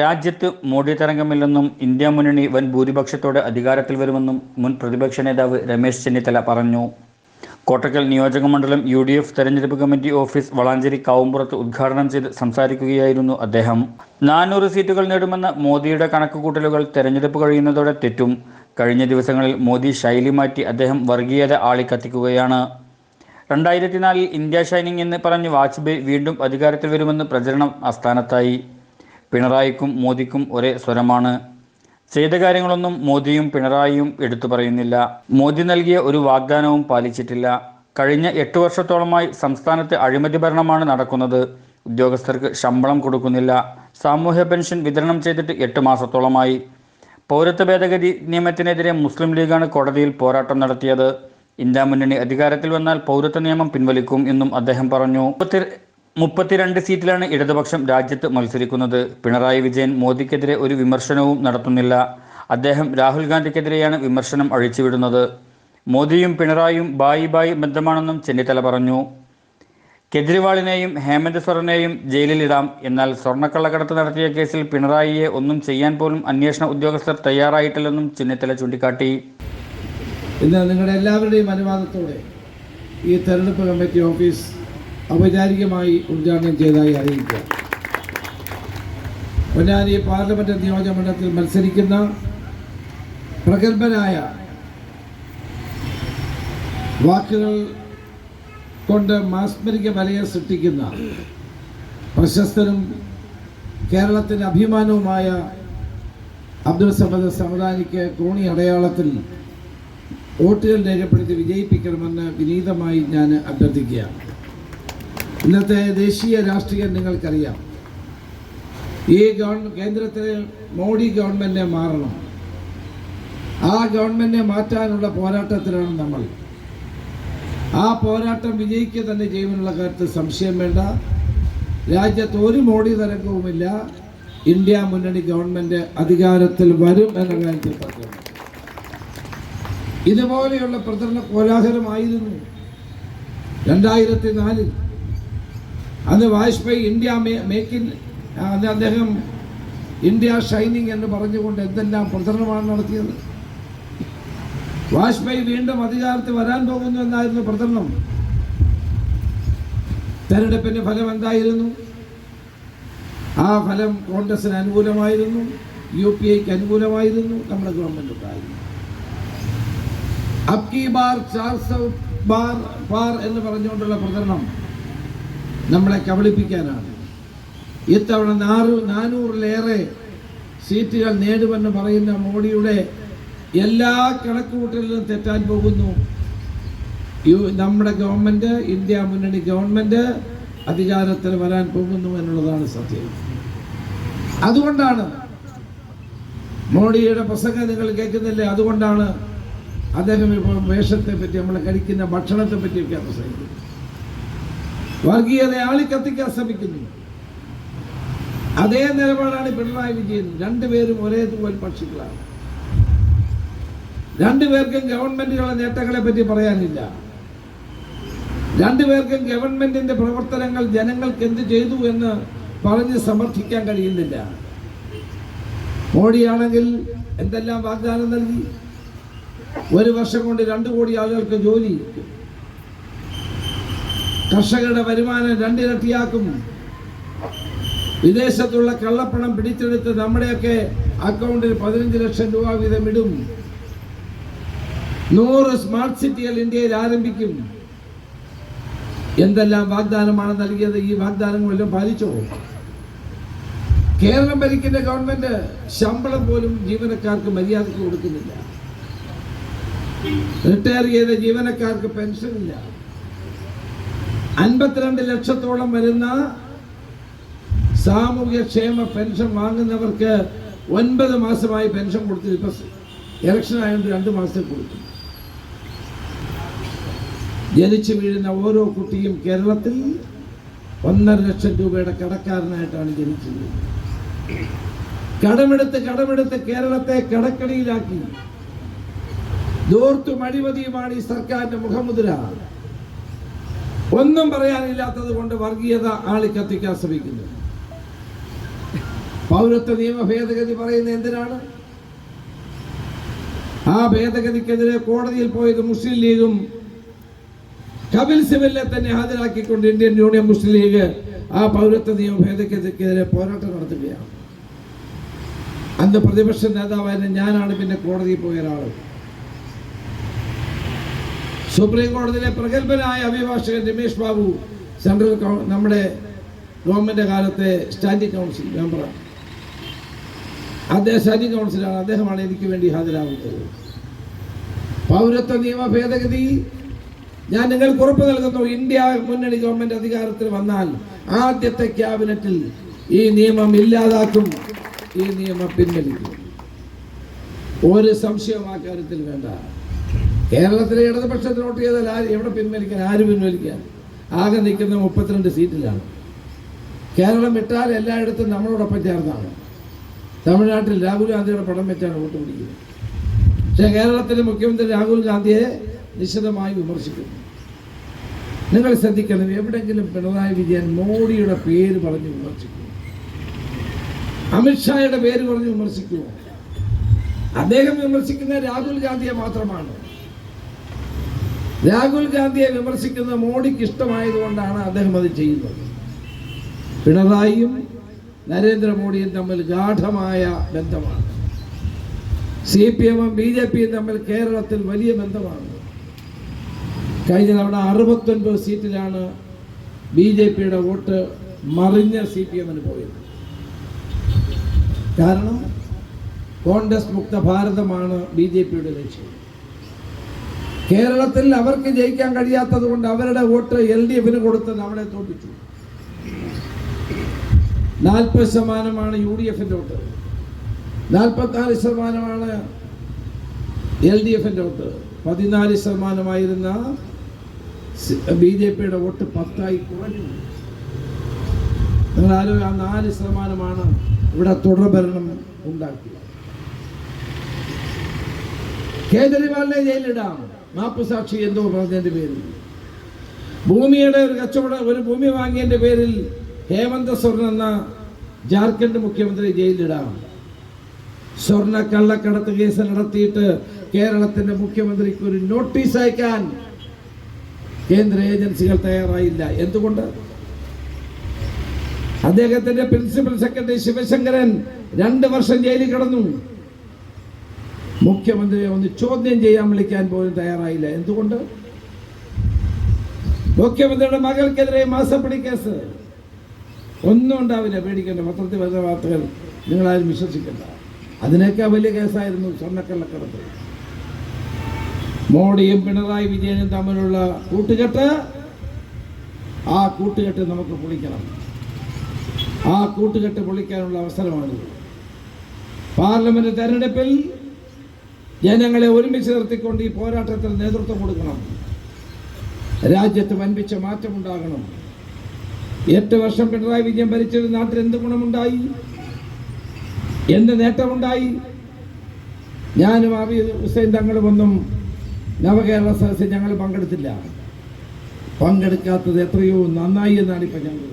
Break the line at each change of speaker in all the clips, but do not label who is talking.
രാജ്യത്ത് മോഡി തരംഗമില്ലെന്നും ഇന്ത്യ മുന്നണി വൻ ഭൂരിപക്ഷത്തോടെ അധികാരത്തിൽ വരുമെന്നും മുൻ പ്രതിപക്ഷ നേതാവ് രമേശ് ചെന്നിത്തല പറഞ്ഞു കോട്ടക്കൽ നിയോജകമണ്ഡലം യു ഡി എഫ് തെരഞ്ഞെടുപ്പ് കമ്മിറ്റി ഓഫീസ് വളാഞ്ചേരി കാവുംപുറത്ത് ഉദ്ഘാടനം ചെയ്ത് സംസാരിക്കുകയായിരുന്നു അദ്ദേഹം നാനൂറ് സീറ്റുകൾ നേടുമെന്ന മോദിയുടെ കണക്കുകൂട്ടലുകൾ തെരഞ്ഞെടുപ്പ് കഴിയുന്നതോടെ തെറ്റും കഴിഞ്ഞ ദിവസങ്ങളിൽ മോദി ശൈലി മാറ്റി അദ്ദേഹം വർഗീയത ആളിക്കത്തിക്കുകയാണ് നാലിൽ ഇന്ത്യ ഷൈനിങ് എന്ന് പറഞ്ഞ് വാജ്പേയി വീണ്ടും അധികാരത്തിൽ വരുമെന്ന് പ്രചരണം ആസ്ഥാനത്തായി പിണറായിക്കും മോദിക്കും ഒരേ സ്വരമാണ് ചെയ്ത കാര്യങ്ങളൊന്നും മോദിയും പിണറായിയും എടുത്തു പറയുന്നില്ല മോദി നൽകിയ ഒരു വാഗ്ദാനവും പാലിച്ചിട്ടില്ല കഴിഞ്ഞ എട്ട് വർഷത്തോളമായി സംസ്ഥാനത്തെ അഴിമതി ഭരണമാണ് നടക്കുന്നത് ഉദ്യോഗസ്ഥർക്ക് ശമ്പളം കൊടുക്കുന്നില്ല സാമൂഹ്യ പെൻഷൻ വിതരണം ചെയ്തിട്ട് എട്ട് മാസത്തോളമായി പൗരത്വ ഭേദഗതി നിയമത്തിനെതിരെ മുസ്ലിം ലീഗാണ് കോടതിയിൽ പോരാട്ടം നടത്തിയത് ഇന്ത്യ മുന്നണി അധികാരത്തിൽ വന്നാൽ പൗരത്വ നിയമം പിൻവലിക്കും എന്നും അദ്ദേഹം പറഞ്ഞു മുപ്പത്തിരണ്ട് സീറ്റിലാണ് ഇടതുപക്ഷം രാജ്യത്ത് മത്സരിക്കുന്നത് പിണറായി വിജയൻ മോദിക്കെതിരെ ഒരു വിമർശനവും നടത്തുന്നില്ല അദ്ദേഹം രാഹുൽ ഗാന്ധിക്കെതിരെയാണ് വിമർശനം അഴിച്ചുവിടുന്നത് മോദിയും പിണറായിയും ബായി ബായി ബന്ധമാണെന്നും ചെന്നിത്തല പറഞ്ഞു കെജ്രിവാളിനെയും ഹേമന്ത് സൊറനെയും ജയിലിലിടാം എന്നാൽ സ്വർണ്ണക്കള്ളക്കടത്ത് നടത്തിയ കേസിൽ പിണറായിയെ ഒന്നും ചെയ്യാൻ പോലും അന്വേഷണ ഉദ്യോഗസ്ഥർ തയ്യാറായിട്ടില്ലെന്നും ചെന്നിത്തല ചൂണ്ടിക്കാട്ടി
ഇന്ന് നിങ്ങളുടെ എല്ലാവരുടെയും അനുവാദത്തോടെ ഈ തെരഞ്ഞെടുപ്പ് കമ്മിറ്റി ഓഫീസ് ഔപചാരികമായി ഉദ്ഘാടനം ചെയ്തതായി അറിയിക്കുക പൊന്നാനി പാർലമെൻറ്റ് നിയോജകമണ്ഡലത്തിൽ മത്സരിക്കുന്ന പ്രഗത്ഭനായ വാക്കുകൾ കൊണ്ട് മാസ്മരിക വലയെ സൃഷ്ടിക്കുന്ന പ്രശസ്തനും കേരളത്തിൻ്റെ അഭിമാനവുമായ അബ്ദുൾ സമദ് സമദാനിക്ക് കോണി അടയാളത്തിൽ വോട്ടുകൾ രേഖപ്പെടുത്തി വിജയിപ്പിക്കണമെന്ന് വിനീതമായി ഞാൻ അഭ്യർത്ഥിക്കുകയാണ് ഇന്നത്തെ ദേശീയ രാഷ്ട്രീയം നിങ്ങൾക്കറിയാം ഈ ഗവൺമെന്റ് കേന്ദ്രത്തിലെ മോഡി ഗവൺമെന്റിനെ മാറണം ആ ഗവൺമെന്റിനെ മാറ്റാനുള്ള പോരാട്ടത്തിലാണ് നമ്മൾ ആ പോരാട്ടം വിജയിക്കുക തന്നെ ചെയ്യുമെന്നുള്ള കാര്യത്തിൽ സംശയം വേണ്ട രാജ്യത്ത് ഒരു മോഡി തരംഗവുമില്ല ഇന്ത്യ മുന്നണി ഗവൺമെന്റ് അധികാരത്തിൽ വരും എന്ന കാര്യത്തിൽ പറഞ്ഞു ഇതുപോലെയുള്ള പ്രചരണ കോലാഹലമായിരുന്നു രണ്ടായിരത്തി നാലിൽ അത് വാജ്പേയി ഇന്ത്യ മേക്ക് ഇൻ അദ്ദേഹം ഇന്ത്യ ഷൈനിങ് എന്ന് പറഞ്ഞുകൊണ്ട് എന്തെല്ലാം പ്രചരണമാണ് നടത്തിയത് വാജ്പേയി വീണ്ടും അധികാരത്ത് വരാൻ പോകുന്നു എന്നായിരുന്നു പ്രചരണം തെരഞ്ഞെടുപ്പിന്റെ ഫലം എന്തായിരുന്നു ആ ഫലം കോൺഗ്രസിന് അനുകൂലമായിരുന്നു യു പി ഐക്ക് അനുകൂലമായിരുന്നു നമ്മുടെ ഗവൺമെന്റ് ഉണ്ടായിരുന്നു അബ്കി ബാർ ചാർ സൗ ബാർ എന്ന് പറഞ്ഞുകൊണ്ടുള്ള പ്രചരണം നമ്മളെ കബളിപ്പിക്കാനാണ് ഇത്തവണ നാറു നാനൂറിലേറെ സീറ്റുകൾ നേടുമെന്ന് പറയുന്ന മോഡിയുടെ എല്ലാ കണക്കുകൂട്ടലിലും തെറ്റാൻ പോകുന്നു നമ്മുടെ ഗവൺമെൻറ് ഇന്ത്യ മുന്നണി ഗവൺമെൻറ് അധികാരത്തിൽ വരാൻ പോകുന്നു എന്നുള്ളതാണ് സത്യം അതുകൊണ്ടാണ് മോഡിയുടെ പ്രസംഗം നിങ്ങൾ കേൾക്കുന്നില്ലേ അതുകൊണ്ടാണ് അദ്ദേഹം ഇപ്പോൾ വേഷത്തെ പറ്റി നമ്മൾ കഴിക്കുന്ന ഭക്ഷണത്തെ പറ്റിയൊക്കെ പ്രസംഗിക്കുന്നത് വർഗീയതയെ ആളിക്കത്തിക്കാൻ ശ്രമിക്കുന്നു അതേ നിലപാടാണ് പിണറായി വിജയൻ രണ്ടുപേരും ഒരേ തൂവൽ പക്ഷികളാണ് രണ്ടുപേർക്കും ഗവൺമെന്റിനുള്ള നേട്ടങ്ങളെ പറ്റി പറയാനില്ല രണ്ടുപേർക്കും ഗവൺമെന്റിന്റെ പ്രവർത്തനങ്ങൾ ജനങ്ങൾക്ക് എന്ത് ചെയ്തു എന്ന് പറഞ്ഞ് സമർത്ഥിക്കാൻ കഴിയുന്നില്ല മോഡിയാണെങ്കിൽ എന്തെല്ലാം വാഗ്ദാനം നൽകി ഒരു വർഷം കൊണ്ട് രണ്ടു കോടി ആളുകൾക്ക് ജോലി കർഷകരുടെ വരുമാനം രണ്ടിരട്ടിയാക്കും വിദേശത്തുള്ള കള്ളപ്പണം പിടിച്ചെടുത്ത് നമ്മുടെയൊക്കെ അക്കൗണ്ടിൽ പതിനഞ്ച് ലക്ഷം രൂപ വീതം ഇടും നൂറ് സ്മാർട്ട് സിറ്റികൾ ഇന്ത്യയിൽ ആരംഭിക്കും എന്തെല്ലാം വാഗ്ദാനമാണ് നൽകിയത് ഈ വാഗ്ദാനങ്ങളെല്ലാം പാലിച്ചോ കേരളം ഭരിക്കുന്ന ഗവൺമെന്റ് ശമ്പളം പോലും ജീവനക്കാർക്ക് മര്യാദയ്ക്ക് കൊടുക്കുന്നില്ല റിട്ടയർ ചെയ്ത ജീവനക്കാർക്ക് പെൻഷനില്ല അൻപത്തിരണ്ട് ലക്ഷത്തോളം വരുന്ന സാമൂഹ്യ ക്ഷേമ പെൻഷൻ വാങ്ങുന്നവർക്ക് ഒൻപത് മാസമായി പെൻഷൻ കൊടുത്തു ഇപ്പം ഇലക്ഷൻ ആയതുകൊണ്ട് രണ്ട് മാസത്തെ കൊടുത്തു ജനിച്ചു വീഴുന്ന ഓരോ കുട്ടിയും കേരളത്തിൽ ഒന്നര ലക്ഷം രൂപയുടെ കടക്കാരനായിട്ടാണ് ജനിച്ചത് കടമെടുത്ത് കടമെടുത്ത് കേരളത്തെ കടക്കടിയിലാക്കി ദോർത്തും അഴിമതിയുമാണ് ഈ സർക്കാരിന്റെ മുഖമുദ്ര ഒന്നും പറയാനില്ലാത്തത് കൊണ്ട് വർഗീയത ആളി കത്തിക്കാൻ ശ്രമിക്കുന്നു പൗരത്വ നിയമ ഭേദഗതി പറയുന്ന എന്തിനാണ് ആ ഭേദഗതിക്കെതിരെ കോടതിയിൽ പോയത് മുസ്ലിം ലീഗും കപിൽ സിബലിനെ തന്നെ ഹാജരാക്കിക്കൊണ്ട് ഇന്ത്യൻ യൂണിയൻ മുസ്ലിം ലീഗ് ആ പൗരത്വ നിയമ ഭേദഗതിക്കെതിരെ പോരാട്ടം നടത്തുകയാണ് അന്ന് പ്രതിപക്ഷ നേതാവായിരുന്ന ഞാനാണ് പിന്നെ കോടതിയിൽ പോയ ഒരാളും സുപ്രീം കോടതിയിലെ പ്രഗത്ഭനായ അഭിഭാഷകൻ രമേഷ് ബാബു സെൻട്രൽ നമ്മുടെ ഗവൺമെന്റ് കാലത്തെ സ്റ്റാൻഡിംഗ് കൗൺസിൽ മെമ്പറാണ് അദ്ദേഹം സ്റ്റാൻഡിംഗ് കൗൺസിലാണ് അദ്ദേഹമാണ് എനിക്ക് വേണ്ടി ഹാജരാകുന്നത് പൗരത്വ നിയമ ഭേദഗതി ഞാൻ നിങ്ങൾക്ക് ഉറപ്പ് നൽകുന്നു ഇന്ത്യ മുന്നണി ഗവൺമെന്റ് അധികാരത്തിൽ വന്നാൽ ആദ്യത്തെ ക്യാബിനറ്റിൽ ഈ നിയമം ഇല്ലാതാക്കും ഈ നിയമം പിൻവലിക്കും ഒരു സംശയവും വേണ്ട കേരളത്തിലെ ഇടതുപക്ഷത്തിൽ വോട്ട് ചെയ്താൽ ആര് എവിടെ പിൻവലിക്കാൻ ആര് പിൻവലിക്കാൻ ആകെ നിൽക്കുന്ന മുപ്പത്തിരണ്ട് സീറ്റിലാണ് കേരളം വിട്ടാൽ എല്ലായിടത്തും നമ്മളോടൊപ്പം ചേർന്നാണ് തമിഴ്നാട്ടിൽ രാഹുൽ ഗാന്ധിയുടെ പടം വെച്ചാണ് വോട്ട് പിടിക്കുന്നത് പക്ഷേ കേരളത്തിലെ മുഖ്യമന്ത്രി രാഹുൽ ഗാന്ധിയെ നിശിതമായി വിമർശിക്കുന്നു നിങ്ങൾ ശ്രദ്ധിക്കണം എവിടെങ്കിലും പിണറായി വിജയൻ മോഡിയുടെ പേര് പറഞ്ഞ് വിമർശിക്കുന്നു അമിത്ഷായുടെ പേര് പറഞ്ഞ് വിമർശിക്കുന്നു അദ്ദേഹം വിമർശിക്കുന്ന രാഹുൽ ഗാന്ധിയെ മാത്രമാണ് രാഹുൽ ഗാന്ധിയെ വിമർശിക്കുന്ന മോഡിക്ക് ഇഷ്ടമായതുകൊണ്ടാണ് അദ്ദേഹം അത് ചെയ്യുന്നത് പിണറായിയും നരേന്ദ്രമോദിയും തമ്മിൽ ഗാഠമായ ബന്ധമാണ് സി പി എമ്മും ബി ജെ പിയും തമ്മിൽ കേരളത്തിൽ വലിയ ബന്ധമാണ് കഴിഞ്ഞ തവണ അറുപത്തൊൻപത് സീറ്റിലാണ് ബി ജെ പിയുടെ വോട്ട് മറിഞ്ഞ സി പി എമ്മിന് പോയത് കാരണം കോൺഗ്രസ് മുക്ത ഭാരതമാണ് ബി ജെ പിയുടെ ലക്ഷ്യം കേരളത്തിൽ അവർക്ക് ജയിക്കാൻ കഴിയാത്തത് കൊണ്ട് അവരുടെ വോട്ട് എൽ ഡി എഫിന് കൊടുത്ത് നമ്മളെ തോൽപ്പിച്ചു നാൽപ്പത് ശതമാനമാണ് യു ഡി എഫിന്റെ വോട്ട് നാൽപ്പത്തിനാല് ശതമാനമാണ് എൽ ഡി എഫിന്റെ വോട്ട് പതിനാല് ശതമാനമായിരുന്ന ബി ജെ പിയുടെ വോട്ട് പത്തായി കുറഞ്ഞു നിങ്ങൾ ആ നാല് ശതമാനമാണ് ഇവിടെ തുടർഭരണം ഉണ്ടാക്കിയത് കേജ്രിവാളിനെ ജയിലിടാം സാക്ഷി എന്തോ പറഞ്ഞതിന്റെ പേരിൽ ഭൂമിയുടെ ഒരു കച്ചവട ഒരു ഭൂമി വാങ്ങിയതിന്റെ പേരിൽ ഹേമന്ത സ്വർണ്ണ എന്ന ജാർഖണ്ഡ് മുഖ്യമന്ത്രി ജയിലിടാം സ്വർണ്ണ കള്ളക്കടത്ത് കേസ് നടത്തിയിട്ട് കേരളത്തിന്റെ മുഖ്യമന്ത്രിക്ക് ഒരു നോട്ടീസ് അയക്കാൻ കേന്ദ്ര ഏജൻസികൾ തയ്യാറായില്ല എന്തുകൊണ്ട് അദ്ദേഹത്തിന്റെ പ്രിൻസിപ്പൽ സെക്രട്ടറി ശിവശങ്കരൻ രണ്ട് വർഷം ജയിലിൽ കിടന്നു മുഖ്യമന്ത്രിയെ ഒന്ന് ചോദ്യം ചെയ്യാൻ വിളിക്കാൻ പോലും തയ്യാറായില്ല എന്തുകൊണ്ട് മുഖ്യമന്ത്രിയുടെ മകൾക്കെതിരെ മാസപ്പടി കേസ് ഒന്നും ഉണ്ടാവില്ല പേടിക്കേണ്ട പത്രത്തിൽ വരുന്ന വാർത്തകൾ നിങ്ങളാരും വിശ്വസിക്കണ്ട അതിനേക്കാൾ വലിയ കേസായിരുന്നു സ്വർണ്ണക്കള്ളക്കടത്ത് മോഡിയും പിണറായി വിജയനും തമ്മിലുള്ള കൂട്ടുകെട്ട് ആ കൂട്ടുകെട്ട് നമുക്ക് പൊളിക്കണം ആ കൂട്ടുകെട്ട് പൊളിക്കാനുള്ള അവസരമാണിത് പാർലമെന്റ് തെരഞ്ഞെടുപ്പിൽ ജനങ്ങളെ ഒരുമിച്ച് നിർത്തിക്കൊണ്ട് ഈ പോരാട്ടത്തിൽ നേതൃത്വം കൊടുക്കണം രാജ്യത്ത് വൻപിച്ച മാറ്റമുണ്ടാകണം എട്ട് വർഷം പിണറായി വിജയൻ ഭരിച്ചൊരു നാട്ടിൽ എന്ത് ഗുണമുണ്ടായി എന്ത് നേട്ടമുണ്ടായി ഞാനും അബി ഹുസൈൻ തങ്ങളുമൊന്നും നവകേരള സദസ്സിൽ ഞങ്ങൾ പങ്കെടുത്തില്ല പങ്കെടുക്കാത്തത് എത്രയോ നന്നായി എന്നാണ് ഇപ്പം ഞങ്ങൾ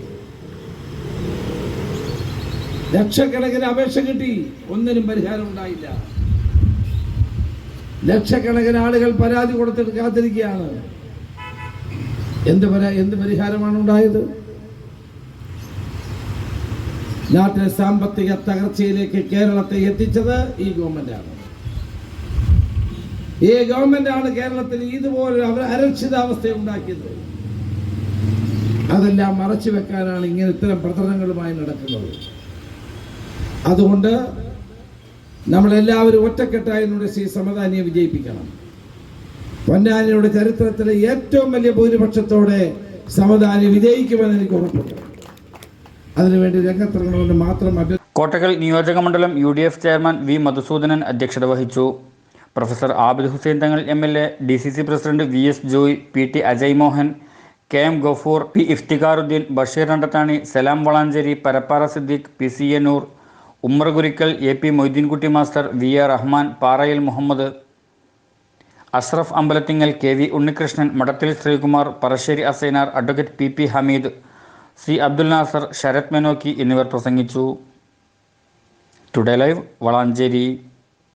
ലക്ഷക്കണക്കിന് അപേക്ഷ കിട്ടി ഒന്നിനും പരിഹാരം ഉണ്ടായില്ല ലക്ഷക്കണക്കിന് ആളുകൾ പരാതി കൊടുത്തിട്ട് കാത്തിരിക്കുകയാണ് എന്ത് പരാ എന്ത് പരിഹാരമാണ് ഉണ്ടായത് നാട്ടിലെ സാമ്പത്തിക തകർച്ചയിലേക്ക് കേരളത്തെ എത്തിച്ചത് ഈ ഗവൺമെന്റാണ് ഈ ഗവൺമെന്റാണ് കേരളത്തിൽ ഇതുപോലെ അവർ അരക്ഷിതാവസ്ഥ ഉണ്ടാക്കിയത് അതെല്ലാം മറച്ചു വെക്കാനാണ് ഇങ്ങനെ ഇത്തരം പ്രചരണങ്ങളുമായി നടക്കുന്നത് അതുകൊണ്ട് നമ്മളെല്ലാവരും ഒറ്റക്കെട്ടായി സി സമദാനിയെ വിജയിപ്പിക്കണം പൊന്നാനിയുടെ ചരിത്രത്തിലെ ഏറ്റവും വലിയ ഭൂരിപക്ഷത്തോടെ സമദാനി വിജയിക്കുമെന്ന് എനിക്ക് ഉറപ്പുണ്ട് അതിനുവേണ്ടി രംഗത്തിറങ്ങണമെന്ന് മാത്രം
കോട്ടകൽ മണ്ഡലം U D F chairman V Madhusudanan അധ്യക്ഷത വഹിച്ചു professor Abid Hussain Thangal M L A D C C president V S Joy P T Ajay Mohan K M Gafoor P Iftikharuddeen Basheer Randathani Salam Valanchery Parappara Siddique P C A Ummer Kurikkal A P Moideenkutty master V R Rahman Parayil Muhammad Ashraf Ambalathingal K V Unnikrishnan Madathil Sreekumar Parassery Asainar advocate P P Hameed C Abdul Nasar Sarath Menoki എന്നിവർ പ്രസംഗിച്ചു today live Valanchery